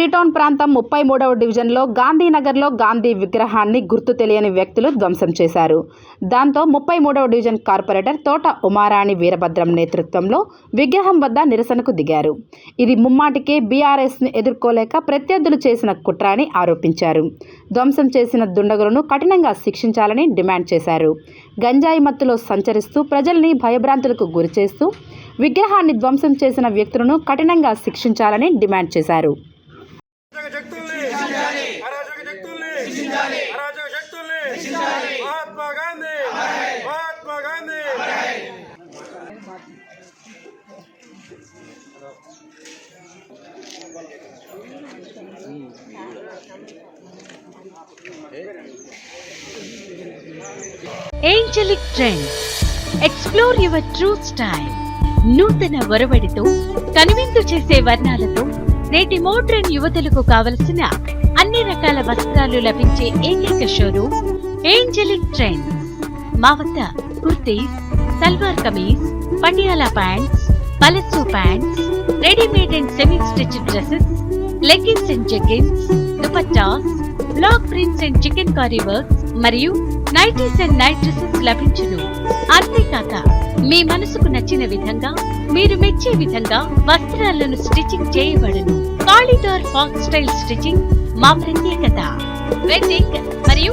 Three town ప్రాంతం ముప్పై మూడవ డివిజన్లో గాంధీనగర్లో గాంధీ విగ్రహాన్ని గుర్తు తెలియని వ్యక్తులు ధ్వంసం చేశారు. దాంతో ముప్పై మూడవ డివిజన్ కార్పొరేటర్ తోట ఉమారాణి వీరభద్రం నేతృత్వంలో విగ్రహం వద్ద నిరసనకు దిగారు. ఇది ముమ్మాటికే బీఆర్ఎస్ను ఎదుర్కోలేక ప్రత్యర్థులు చేసిన కుట్ర అని ఆరోపించారు. ధ్వంసం చేసిన దుండగులను కఠినంగా శిక్షించాలని డిమాండ్ చేశారు. గంజాయి మత్తులో సంచరిస్తూ ప్రజల్ని భయభ్రాంతులకు గురిచేస్తూ విగ్రహాన్ని ధ్వంసం చేసిన వ్యక్తులను కఠినంగా శిక్షించాలని డిమాండ్ చేశారు. Mahatma Gandhi Mahatma Gandhi Angelic Trends explore your true style నూతన ఒరవడితో కనువిందు చేసే వర్ణాలతో నేటి మోడ్రన్ యువతులకు కావలసిన అన్ని రకాల వస్త్రాలు లభించే ఏకైక షోరూమ్ ఏంజలిక్ ట్రెండ్స్. మా వద్ద kurtis salwar kameez Patiala pants palazzo pants readymade and semi stitch dresses leggings and jeggings dupattas block prints and chikankari works మరియు నైటీస్ అండ్ నైట్ డ్రెస్సెస్ లభించును. అంతేకాక మీ మనసుకు నచ్చిన విధంగా మీరు మెచ్చే విధంగా వస్త్రాలను స్టిచ్చింగ్ చేయబడును. కాలిడార్ ఫాక్ స్టైల్ స్టిచ్చింగ్ మా ప్రత్యేకత. వెడ్డింగ్ మరియు